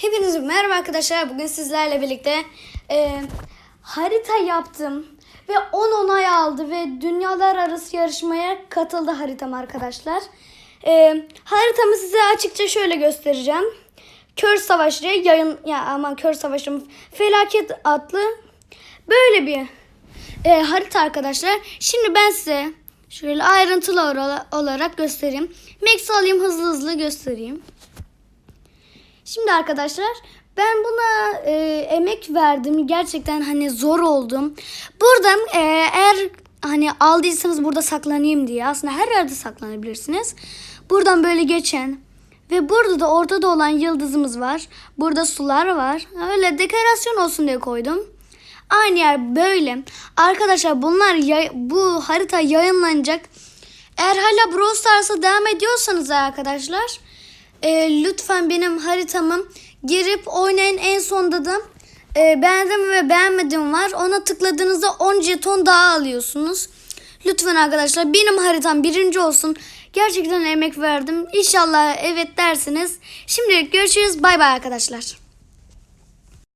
Hepinize merhaba arkadaşlar. Bugün sizlerle birlikte e, harita yaptım. Ve 10 onay aldı ve dünyalar arası yarışmaya katıldı haritam arkadaşlar. E, haritamı size açıkça şöyle göstereceğim. Kör Savaşı yayın ya aman Kör Savaşım Felaket adlı böyle bir e, harita arkadaşlar. Şimdi ben size şöyle ayrıntılı olarak göstereyim. Max alayım hızlı hızlı göstereyim. Şimdi arkadaşlar ben buna e, emek verdim. Gerçekten hani zor oldum. Buradan e, eğer hani aldıysanız burada saklanayım diye aslında her yerde saklanabilirsiniz. Buradan böyle geçen ve burada da ortada olan yıldızımız var. Burada sular var. Öyle dekorasyon olsun diye koydum. Aynı yer böyle. Arkadaşlar bunlar bu harita yayınlanacak. Eğer hala Brawl Stars'a devam ediyorsanız arkadaşlar e, lütfen benim haritamı girip oynayın. En sonda da e, beğendim ve beğenmedim var. Ona tıkladığınızda 10 jeton daha alıyorsunuz. Lütfen arkadaşlar benim haritam birinci olsun. Gerçekten emek verdim. İnşallah evet dersiniz. Şimdilik görüşürüz. Bay bay arkadaşlar.